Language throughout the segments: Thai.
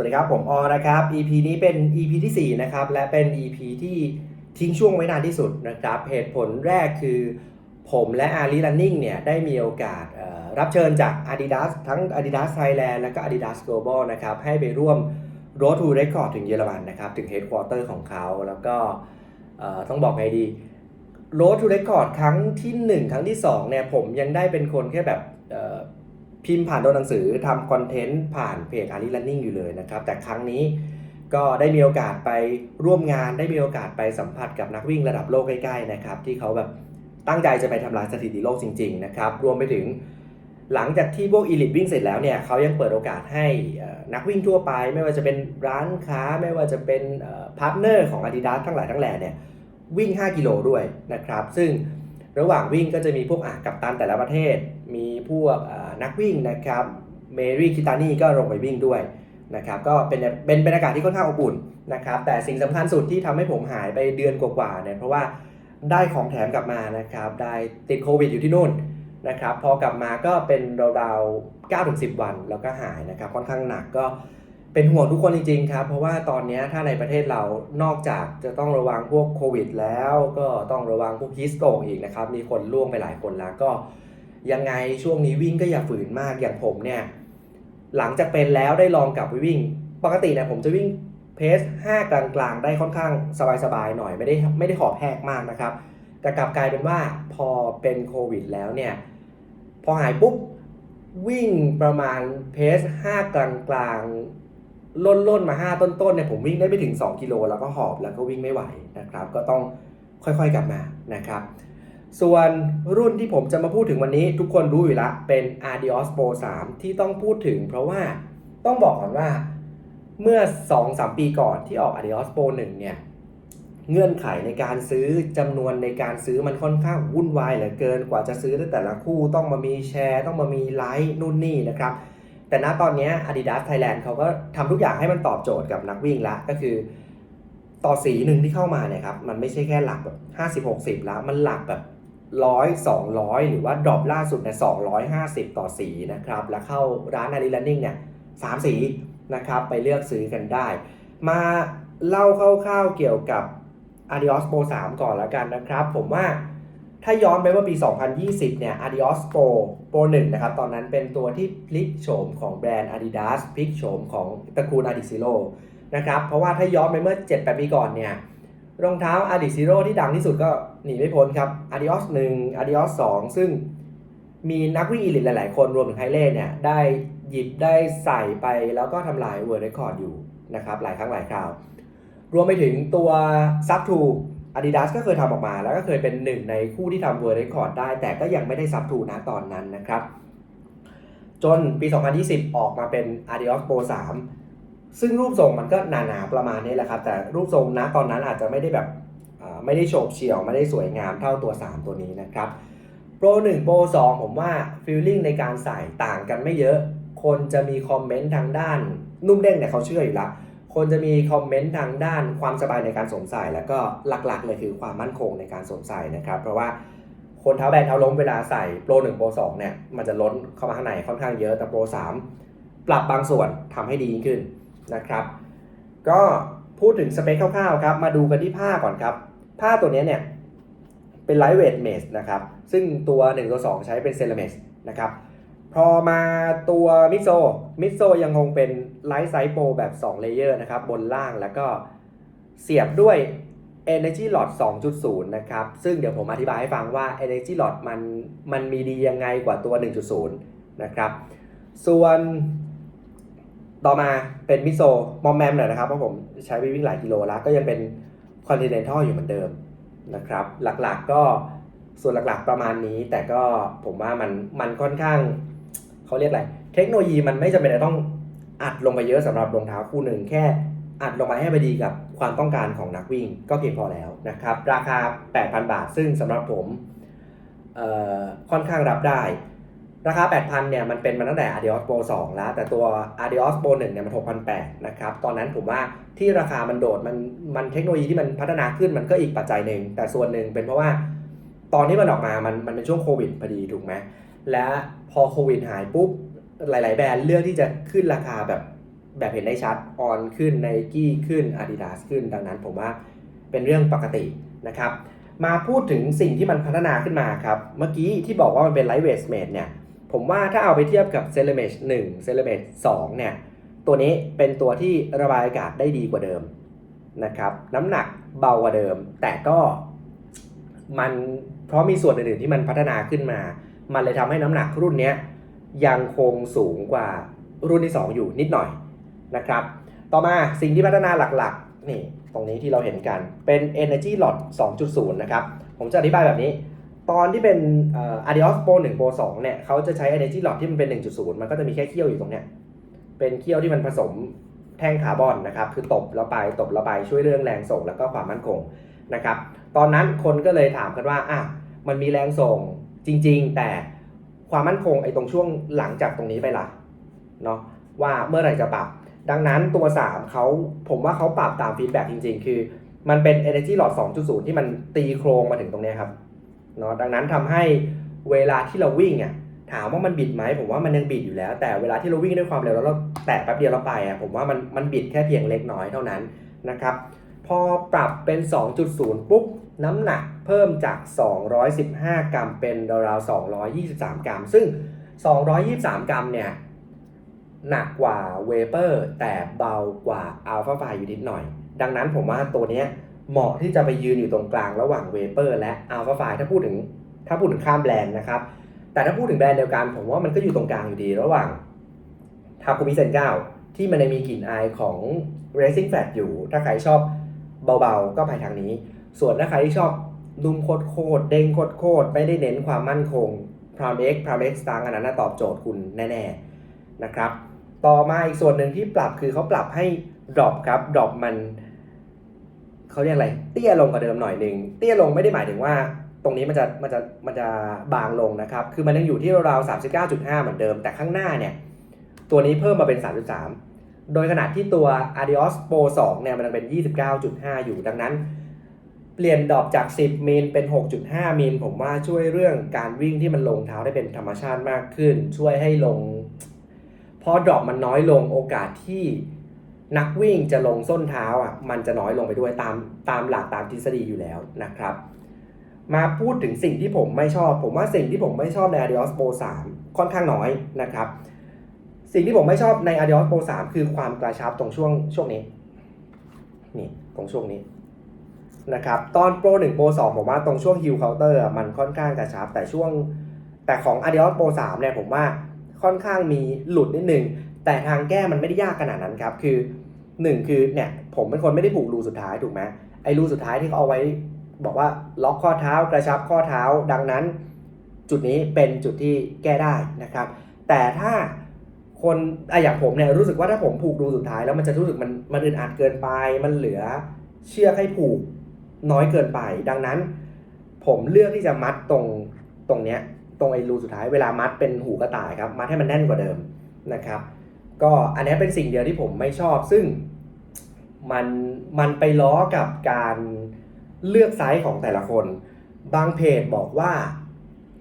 วัสดีครับ ผมออนะครับ EP นี้เป็น EP ที่ 4 นะครับ และเป็น EP ที่ทิ้งช่วงไว้นานที่สุดนะครับ เหตุผลแรกคือผมและ a r i Running เนี่ย ได้มีโอกาสรับเชิญจาก Adidas ทั้ง Adidas Thailand และก็ Adidas Global นะครับ ให้ไปร่วม Road to Record ถึงเยอรมันนะครับ ถึง Headquarter ของเขา แล้วก็ต้องบอกไงดี Road to Record ครั้งที่ 1 ครั้งที่2เนี่ยผมยังได้เป็นคนแค่แบบ พิมพ์ผ่านตัวหนังสือทำคอนเทนต์ผ่านเพจ a r i Running อยู่เลยนะครับ แต่ครั้งนี้ก็ได้มีโอกาสไปร่วมงาน ได้มีโอกาสไปสัมผัสกับนักวิ่งระดับโลกใกล้ๆนะครับ ที่เขาแบบตั้งใจจะไปทำลายสถิติโลกจริงๆนะครับ รวมไปถึงหลังจากที่พวกอีลิทวิ่งเสร็จแล้วเนี่ยเขายังเปิดโอกาสให้นักวิ่งทั่วไป ไม่ว่าจะเป็นร้านค้าไม่ว่าจะเป็นพาร์ทเนอร์ของ Adidas ทั้งหลายทั้งแหล่เนี่ยวิ่ง 5 กิโลด้วยนะครับ ซึ่งระหว่างวิ่งก็จะมีพวกอะกัปตันแต่ละประเทศ มีพวก นักวิ่งนะครับเมรี่คิตานี่ก็ลงไปวิ่งด้วยนะครับก็เป็นเป็นบรรยากาศที่ค่อนข้างอบอุ่นนะครับแต่สิ่งสำคัญสุดที่ทำให้ผมหายไปเดือนกว่าๆเนี่ยเพราะว่าได้ของแถมกลับมานะครับได้ติดโควิดอยู่ที่นู่นนะครับพอกลับมาก็เป็นราวๆ9-10 วันแล้วก็หายนะครับค่อนข้างหนักก็เป็นห่วงทุกคนจริงๆครับ เพราะว่าตอนนี้ถ้าในประเทศเรานอกจากจะต้องระวังพวกโควิดแล้วก็ต้องระวังพวกฮิสโตกอีกนะครับ มีคนล่วงไปหลายคนแล้วก็ ยังไงช่วงนี้วิ่งก็อย่าฝืนมากอย่างผมเนี่ยหลังจากเป็นแล้วได้ลองกลับไปวิ่ง ปกติเนี่ยผมจะวิ่งเพส5กลางๆ ได้ค่อนข้างสบายๆหน่อยไม่ได้ไม่ได้หอบแหกมากนะครับแต่กลับกลายเป็นว่าพอเป็นโควิดแล้วเนี่ยพอหายปุ๊บวิ่งประมาณเพส5กลางๆล่นล่นมา 5 ต้นๆเนี่ยผมวิ่งได้ไม่ถึง 2 กิโลแล้วก็หอบแล้วก็วิ่งไม่ไหวนะครับ ก็ต้องค่อยๆกลับมานะครับ ส่วนรุ่นที่ผมจะมาพูดถึงวันนี้ ทุกคนรู้อยู่แล้วเป็น Adios Pro 3 ที่ต้องพูดถึง เพราะว่าต้องบอกก่อนว่าเมื่อ 2-3 ปีก่อนที่ออก Adios Pro 1 เนี่ย เงื่อนไขในการซื้อจำนวนในการซื้อมันค่อนข้างวุ่นวายเหลือเกินกว่าจะซื้อได้แต่ละคู่ต้องมามีแชร์ ต้องมามีไลค์นู่นนี่นะครับ แต่ณตอนนี้ Adidas Thailand เขาก็ทำทุกอย่างให้มันตอบโจทย์กับนักวิ่งละก็คือต่อสีหนึ่งที่เข้ามาเนี่ยครับ มันไม่ใช่แค่หลักแบบ50 60แล้ว มันหลักแบบ ร้อยสองร้อยหรือว่าดรอปล่าสุดเนี่ยสองร้อยห้าสิบต่อสีนะครับ แล้วเข้าร้านอารีลันนิ่งเนี่ยสามสีนะครับ ไปเลือกซื้อกันได้ มาเล่าคร่าวๆเกี่ยวกับ Adios Pro 3 ก่อนแล้วกันนะครับ ผมว่าถ้าย้อนไปว่าปี 2020 เนี่ย Adios Pro Pro 1 นะครับ ตอนนั้นเป็นตัวที่พลิกโฉมของแบรนด์ Adidas พลิกโฉมของตระกูล Adizero นะครับ เพราะว่าถ้าย้อนไปเมื่อ 7-8 ปีก่อนเนี่ย รองเท้า Adizero ที่ดังที่สุดก็หนีไม่พ้นครับ Adios 1 Adios 2 ซึ่งมีนักวิ่งอีลิทหลาย ๆ คนรวมถึงไฮเล่เนี่ยได้หยิบได้ใส่ไปแล้วก็ทำลายเวิร์ดเรคคอร์ดอยู่นะครับหลายครั้งหลายคราว รวมไปถึงตัว Sub 2 Adidas ก็เคยทำออกมา แล้วก็เคยเป็นหนึ่งในคู่ที่ทำเวิร์ดเรคคอร์ดได้ แต่ก็ยังไม่ได้ Sub 2นะตอนนั้นนะครับ จนปี 2020 ออกมาเป็น Adios Pro 3 ซึ่งรูปทรงมันก็หนาๆประมาณนี้แหละครับ แต่รูปทรงนะตอนนั้นอาจจะไม่ได้แบบไม่ได้โฉบเฉี่ยวไม่ได้สวยงามเท่าตัว 3 ตัวนี้นะครับ Pro 1 Pro 2ผมว่าฟีลลิ่งในการใส่ต่างกันไม่เยอะ คนจะมีคอมเมนต์ทางด้าน นุ่มเด้งเนี่ยเขาเชื่ออยู่แล้วคนจะมีคอมเมนต์ทางด้านความสบายในการสวมใส่ แล้วก็หลักๆ เลยคือความมั่นคงในการสวมใส่นะครับ เพราะว่าคนเท้าแบนเท้าล้มเวลาใส่ Pro 1 Pro 2เนี่ยมันจะล้นเข้ามาข้างในค่อนข้างเยอะแต่ Pro 3ปรับบางส่วนทำให้ดียิ่งขึ้น นะครับ ก็พูดถึงสเปคคร่าวๆครับ มาดูกันที่ผ้าก่อนครับ ผ้าตัวนี้เนี่ยเป็นไลท์เวทเมสนะครับ ซึ่งตัว 1 ตัว 2 ใช้เป็นเซรามิกนะครับ พอมาตัวมิโซมิโซยังคงเป็นไลท์ไซส์โปรแบบ2เลเยอร์นะครับ บนล่างแล้วก็เสียบด้วย Energy Lot 2.0 นะครับ ซึ่งเดี๋ยวผมอธิบายให้ฟังว่า Energy Lot มันมันมีดียังไงกว่าตัว 1.0 นะครับ ส่วน ต่อมาเป็นมิโซมอมแมมหน่อยนะครับเพราะผมใช้ไปวิ่งหลายกิโลแล้วก็ยังเป็น Continental อยู่เหมือนเดิมนะครับ หลักๆก็ส่วนหลักๆประมาณนี้ แต่ก็ผมว่ามันมันค่อนข้างเขาเรียกอะไร เทคโนโลยีมันไม่จำเป็นต้องอัดลงไปเยอะสำหรับรองเท้าคู่หนึ่งแค่อัดลงไปให้พอดีกับความต้องการของนักวิ่งก็เพียงพอแล้วนะครับ ราคา 8,000 บาท ซึ่งสำหรับผมค่อนข้างรับได้ ราคา 8,000 เนี่ย มันเป็นมาตั้งแต่ Adios Pro 2 แล้ว แต่ตัว Adios Pro 1 เนี่ย มัน 6,800 นะครับ ตอนนั้นผมว่าที่ราคามันโดด มัน มันเทคโนโลยีที่มันพัฒนาขึ้น มันก็อีกปัจจัยหนึ่ง แต่ส่วนหนึ่งเป็นเพราะว่า ตอนที่มันออกมา มัน มันเป็นช่วงโควิดพอดีถูกไหม และพอโควิดหายปุ๊บ หลาย ๆ แบรนด์เลือกที่จะขึ้นราคาแบบ แบบเห็นได้ชัด ออนขึ้น ไนกี้ขึ้น Adidas ขึ้น ดังนั้นผมว่าเป็นเรื่องปกตินะครับ มาพูดถึงสิ่งที่มันพัฒนาขึ้นมาครับ เมื่อกี้ที่บอกว่ามันเป็น lightweight made เนี่ย ผมว่าถ้าเอาไปเทียบกับ c e l e m a g e 1 c e l e m a g e 2เนี่ย ตัวนี้เป็นตัวที่ระบายอากาศได้ดีกว่าเดิมนะครับ น้ำหนักเบากว่าเดิม แต่ก็มันเพราะมีส่วนอื่นๆที่มันพัฒนาขึ้นมา มันเลยทำให้น้ำหนักรุ่นนี้ยยังคงสูงกว่ารุ่นที่ 2 อยู่นิดหน่อยนะครับ ต่อมาสิ่งที่พัฒนาหลักๆนี่ตรงนี้ที่เราเห็นกันเป็น Energy Lot 2.0 นะครับ ผมจะอธิบายแบบนี้ ตอนที่เป็นเอ่อ Adios Pro 1 Pro 2เนี่ยเขาจะใช้ Energy Lot ที่มันเป็น 1.0 มันก็จะมีแค่เขี้ยวอยู่ตรงเนี้ยเป็นเขี้ยวที่มันผสมแท่งคาร์บอนนะครับ คือตบแล้วไปตบแล้วไปช่วยเรื่องแรงส่งแล้วก็ความมั่นคงนะครับ ตอนนั้นคนก็เลยถามกันว่าอะมันมีแรงส่งจริง ๆ แต่ความมั่นคงไอ้ตรงช่วงหลังจากตรงนี้ไปละเนาะว่าเมื่อไหร่จะปรับ ดังนั้นตัว 3เขาผมว่าเขาปรับตามฟีดแบ็กจริง ๆ คือมันเป็น Energy Lot 2.0 ที่มันตีโครงมาถึงตรงเนี้ยครับ เนาะดังนั้นทำให้เวลาที่เราวิ่งอะถามว่ามันบิดไหมผมว่ามันยังบิดอยู่แล้ว แต่เวลาที่เราวิ่งด้วยความเร็วแล้วเราแตะแป๊บเดียวเราไปอะผมว่ามันมันบิดแค่เพียงเล็กน้อยเท่านั้นนะครับพอปรับเป็น 2.0 ปุ๊บ น้ำหนักเพิ่มจาก 215 กรัมเป็นราวๆ223 กรัม ซึ่ง 223 กรัมเนี่ยหนักกว่าเวเปอร์ แต่เบากว่าอัลฟาไฟอยู่นิดหน่อย ดังนั้นผมว่าตัวเนี้ย เหมาะที่จะไปยืนอยู่ตรงกลางระหว่างเวเปอร์และอัลฟาไฟถ้าพูดถึงถ้าพูดถึงข้ามแบรนด์นะครับ แต่ถ้าพูดถึงแบรนด์เดียวกัน ผมว่ามันก็อยู่ตรงกลางอยู่ดีระหว่างทาคุมิเซนเก้าที่มันยังมีกลิ่นอายของ Racing Fat อยู่ ถ้าใครชอบเบาๆ ก็ไปทางนี้ ส่วนถ้าใครที่ชอบนุ่มโคตรๆเด้งโคตรๆไม่ได้เน้นความมั่นคง Prime X Prime X ตังอันนั้นนะตอบโจทย์คุณแน่ๆนะครับ ต่อมาอีกส่วนหนึ่งที่ปรับคือเขาปรับให้ drop ครับ drop มัน เขาเรียกอะไรเตี้ยลงกว่าเดิมหน่อยหนึ่งเตี้ยลงไม่ได้หมายถึงว่า ตรงนี้มันจะมันจะมันจะบางลงนะครับ คือมันยังอยู่ที่ราวๆ39.5 เหมือนเดิม แต่ข้างหน้าเนี่ยตัวนี้เพิ่มมาเป็น 33 โดยขนาดที่ตัว Adios Pro 2 เนี่ยมันยังเป็น 29.5 อยู่ดังนั้น เปลี่ยนดอปจาก 10 มิลเป็น 6.5 มิลผมว่าช่วยเรื่องการวิ่งที่มันลงเท้าได้เป็นธรรมชาติมากขึ้น ช่วยให้ลง พอดรอปมันน้อยลงโอกาสที่ นักวิ่งจะลงส้นเท้าอะมันจะน้อยลงไปด้วยตามตามหลักตามทฤษฎีอยู่แล้วนะครับ มาพูดถึงสิ่งที่ผมไม่ชอบ ผมว่าสิ่งที่ผมไม่ชอบใน Adios Pro 3 ค่อนข้างน้อยนะครับ สิ่งที่ผมไม่ชอบใน Adios Pro 3 คือความกระชับตรงช่วงช่วงนี้นี่ตรงช่วงนี้นะครับตอน Pro 1 Pro 2 ผมว่าตรงช่วง Heel Counter อะมันค่อนข้างกระชับแต่ช่วงแต่ของ Adios Pro 3 เนี่ยผมว่าค่อนข้างมีหลุดนิดนึง แต่ทางแก้มันไม่ได้ยากขนาดนั้นครับ คือ1คือเนี่ยผมเป็นคนไม่ได้ผูกรูสุดท้ายถูกไหมไอ้รูสุดท้ายที่เขาเอาไว้ บอกว่าล็อกข้อเท้ากระชับข้อเท้า ดังนั้น จุดนี้เป็นจุดที่แก้ได้นะครับ แต่ถ้าคนอะอย่างผมเนี่ยรู้สึกว่าถ้าผมผูกรูสุดท้ายแล้วมันจะรู้สึกมันมันอึดอัดเกินไปมันเหลือเชือกให้ผูกน้อยเกินไป ดังนั้น ผมเลือกที่จะมัดตรงตรงเนี้ยตรงไอ้รูสุดท้ายเวลามัดเป็นหูกระต่ายครับ มัดให้มันแน่นกว่าเดิมนะครับ ก็อันนี้เป็นสิ่งเดียวที่ผมไม่ชอบ ซึ่งมันมันไปล้อกับการเลือกไซส์ของแต่ละคน บางเพจบอกว่า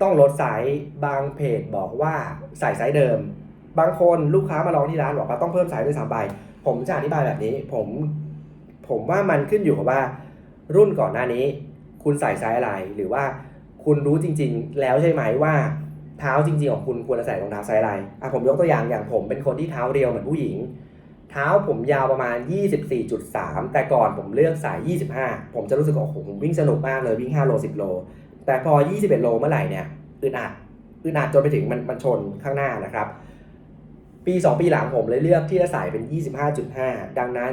ต้องลดไซส์บางเพจบอกว่าใส่ไซส์เดิม บางคนลูกค้ามาลองที่ร้านบอกว่าต้องเพิ่มไซส์ด้วยซ้ำไปผมจะอธิบายแบบนี้ ผมผมว่ามันขึ้นอยู่กับว่า รุ่นก่อนหน้านี้ คุณใส่ไซส์อะไรหรือว่าคุณรู้จริง ๆ แล้วใช่ไหมว่า เท้าจริงๆของคุณควรจะใส่รองเท้าไซส์อะไรอะผมยกตัวอย่างอย่างผมเป็นคนที่เท้าเรียวเหมือนผู้หญิง เท้าผมยาวประมาณ 24.3 แต่ก่อนผมเลือกสาย25 ผมจะรู้สึกว่าโอ้โหผมวิ่งสนุกมากเลยวิ่ง 5 โล 10 โล แต่พอ 21 โลเมื่อไหร่เนี่ยอึดอัดอึดอัดจนไปถึงมันมันชนข้างหน้านะครับ ปี 2 ปีหลังผมเลยเลือกที่จะใส่เป็น 25.5 ดังนั้น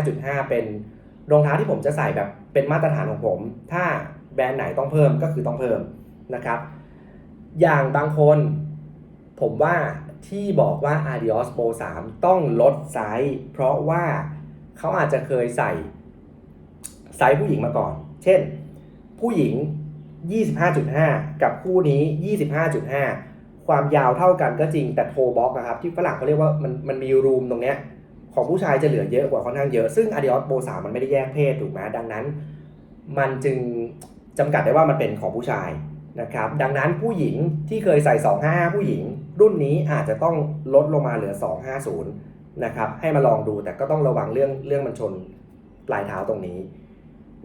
25.5 เป็นรองเท้าที่ผมจะใส่แบบเป็นมาตรฐานของผม ถ้าแบรนด์ไหนต้องเพิ่มก็คือต้องเพิ่มนะครับ อย่างบางคน ผมว่าที่บอกว่า Adios Pro 3 ต้องลดไซส์เพราะว่าเขาอาจจะเคยใส่ไซส์ผู้หญิงมาก่อน เช่น ผู้หญิง 25.5 กับคู่นี้ 25.5 ความยาวเท่ากันก็จริงแต่โทบ็อกนะครับ ที่ฝรั่งเขาเรียกว่ามันมันมีรูมตรงเนี้ยของผู้ชายจะเหลือเยอะกว่าค่อนข้างเยอะ ซึ่ง Adios Pro 3 มันไม่ได้แยกเพศถูกไหมดังนั้น มันจึงจำกัดได้ว่ามันเป็นของผู้ชาย นะครับดังนั้นผู้หญิงที่เคยใส่ 255 ผู้หญิง รุ่นนี้อาจจะต้องลดลงมาเหลือ 250 นะครับให้มาลองดูแต่ก็ต้องระวังเรื่องเรื่องมันชนปลายเท้าตรงนี้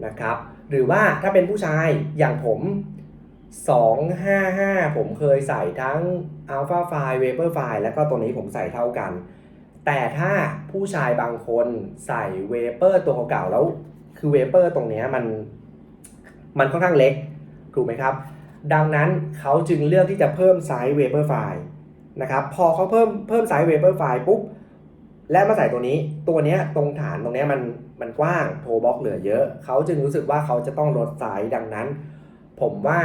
นะครับหรือว่าถ้าเป็นผู้ชายอย่างผม 255 ผมเคยใส่ทั้ง Alpha f i Vapor f i แล้วก็ตัวนี้ผมใส่เท่ากัน แต่ถ้าผู้ชายบางคนใส่เวเปอร์ตัวเก่าๆแล้ว คือเวเปอร์ตรงนี้มันมันค่อนข้างเล็กถูกไหมครับ ดังนั้นเขาจึงเลือกที่จะเพิ่มไซส์เวเปอร์ไฟล์นะครับพอเขาเพิ่มเพิ่มไซส์เวเปอร์ไฟล์ปุ๊บและมาใส่ตัวนี้ตัวนี้ตรงฐานตรงนี้มันมันกว้างโทบล็อกเหลือเยอะ เขาจึงรู้สึกว่าเขาจะต้องลดไซส์ดังนั้น ผมว่า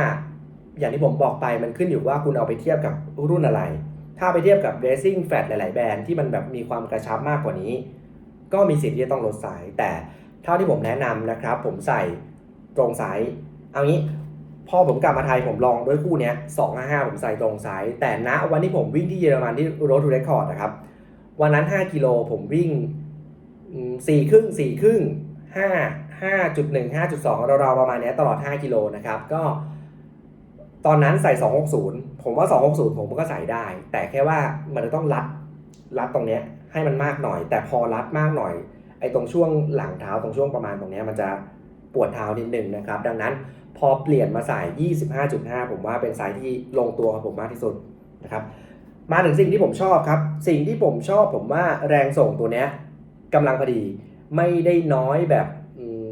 อย่างที่ผมบอกไปมันขึ้นอยู่ว่าคุณเอาไปเทียบกับรุ่นอะไร ถ้าไปเทียบกับ Racing Fat หลาย ๆ แบรนด์ที่มันแบบมีความกระชับมากกว่านี้ ก็มีสิทธิ์ที่จะต้องลดไซส์แต่เท่าที่ผมแนะนำนะครับ ผมใส่ตรงไซส์เอางี้ พอผมกลับมาไทยผมลองด้วยคู่นี้ย255ผมใส่ตรงไซส์แต่ณวันที่ผมวิ่งที่เยอรมันที่ Road to Record นะครับ วันนั้น 5 กิโลผมวิ่งสี่ครึ่งสี่ครึ่งห้าห้าจุดหนึ่งห้าจุดสองเราๆประมาณนี้ตลอด 5 กิโลนะครับ ก็ ตอนนั้นใส่ 260 ผมว่า 260 ผมก็ใส่ได้ แต่แค่ว่ามันจะต้องรัดรัดตรงเนี้ยให้มันมากหน่อย แต่พอรัดมากหน่อยไอ้ตรงช่วงหลังเท้าตรงช่วงประมาณตรงเนี้ยมันจะปวดเท้านิดนึงนะครับ ดังนั้น พอเปลี่ยนมาใส่25.5 ผมว่าเป็นไซส์ที่ลงตัวกับผมมากที่สุดนะครับมาถึงสิ่งที่ผมชอบครับ สิ่งที่ผมชอบผมว่าแรงส่งตัวเนี้ยกำลังพอดีไม่ได้น้อยแบบ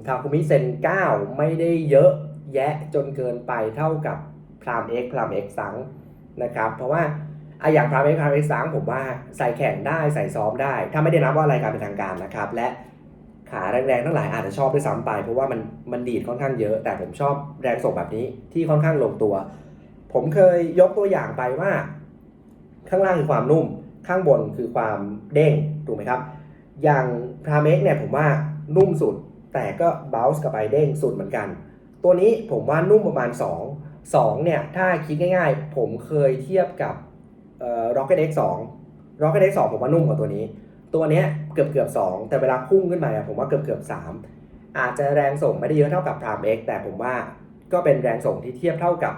ทาคุมิเซน9 ไม่ได้เยอะแยะจนเกินไปเท่ากับพราม X พราม X สังนะครับเพราะว่าออย่างพราม X พราม X สังผมว่าใส่แข่งได้ใส่ซ้อมได้ ถ้าไม่ได้นับว่า รายการเป็นทางการนะครับ และ ขาแรงๆทั้งหลายอาจจะชอบด้วยซ้ำไปเพราะว่ามันมันดีดค่อนข้างเยอะ แต่ผมชอบแรงส่งแบบนี้ที่ค่อนข้างลงตัว ผมเคยยกตัวอย่างไปว่า ข้างล่างคือความนุ่ม ข้างบนคือความเด้งถูกไหมครับ อย่างพราเมกเนี่ยผมว่านุ่มสุด แต่ก็บ o ลส์กับไปเด้งสุดเหมือนกัน ตัวนี้ผมว่านุ่มประมาณ 2 2เนี่ยถ้าคิดง่ายๆ ผมเคยเทียบกับเอ่อ Rocket X 2 Rocket X 2 ผมว่านุ่มกว่าตัวนี้ ตัวเนี้ยเกือบเกือบ2แต่เวลาพุ่งขึ้นมาอะผมว่าเกือบเกือบ3อาจจะแรงส่งไม่ได้เยอะเท่ากับ Prime X แต่ผมว่าก็เป็นแรงส่งที่เทียบเท่ากับ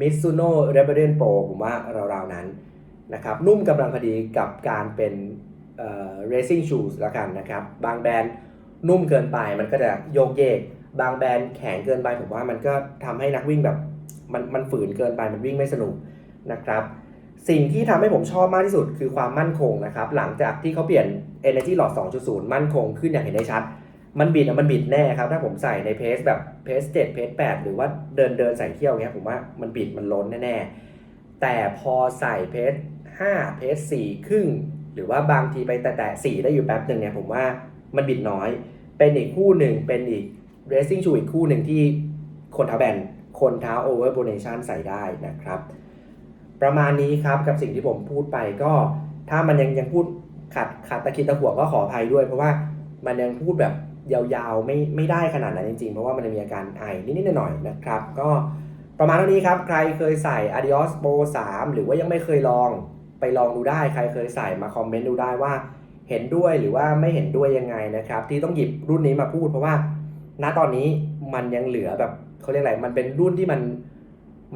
มิซูโน่เรเบเดนโปรผมว่าราวๆนั้นนะครับนุ่มกำลังพอดีกับการเป็นเอ่อ racing shoes ละกันนะครับ บางแบรนด์นุ่มเกินไปมันก็จะโยกเยก บางแบรนด์แข็งเกินไปผมว่ามันก็ทำให้นักวิ่งแบบมันมันฝืนเกินไปมันวิ่งไม่สนุกนะครับ สิ่งที่ทำให้ผมชอบมากที่สุดคือความมั่นคงนะครับ หลังจากที่เขาเปลี่ยน Energy Loss 2.0 มั่นคงขึ้นอย่างเห็นได้ชัด มันบิดอะมันบิดแน่ครับ ถ้าผมใส่ในเพสแบบเพสเจ็ดเพสแปดหรือว่าเดินเดินใส่เที่ยวเงี้ยผมว่ามันบิดมันล้นแน่ๆ แต่พอใส่เพสห้าเพสสี่ครึ่ง หรือว่าบางทีไปแต่แต่สี่ได้อยู่แป๊บหนึ่งเนี่ยผมว่ามันบิดน้อย เป็นอีกคู่หนึ่งเป็นอีก racing shoe อีกคู่หนึ่งที่คนเท้าแบนคนเท้า over pronation ใส่ได้นะครับ ประมาณนี้ครับกับสิ่งที่ผมพูดไปก็ ถ้ามันยังยังพูดขัดขัดตะคิดตะหัวก็ขออภัยด้วย เพราะว่ามันยังพูดแบบยาวๆไม่ไม่ได้ขนาดนั้นจริงๆ เพราะว่ามันมีอาการไอนิดๆหน่อยๆนะครับ ก็ประมาณเท่านี้ครับ ใครเคยใส่ Adios Pro 3 หรือว่ายังไม่เคยลองไปลองดูได้ ใครเคยใส่มาคอมเมนต์ดูได้ว่า เห็นด้วยหรือว่าไม่เห็นด้วยยังไงนะครับ ที่ต้องหยิบรุ่นนี้มาพูด เพราะว่าณตอนนี้มันยังเหลือแบบเขาเรียกอะไรมันเป็นรุ่นที่มัน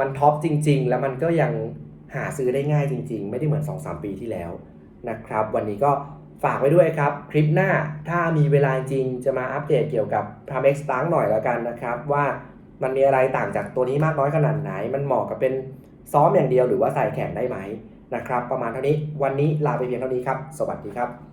มันท็อปจริง ๆ แล้วมันก็ยัง หาซื้อได้ง่ายจริง ๆ ไม่ได้เหมือน 2-3 ปีที่แล้วนะครับ วันนี้ก็ฝากไว้ด้วยครับ คลิปหน้าถ้ามีเวลาจริงจะมาอัปเดตเกี่ยวกับ p r a m e x t a n k หน่อยแล้วกันนะครับ ว่ามันมีอะไรต่างจากตัวนี้มากน้อยขนาดไหน มันเหมาะกับเป็นซ้อมอย่างเดียวหรือว่าใส่แข่งได้ไหมนะครับ ประมาณเท่านี้วันนี้ลาไปเพียงเท่านี้ครับ สวัสดีครับ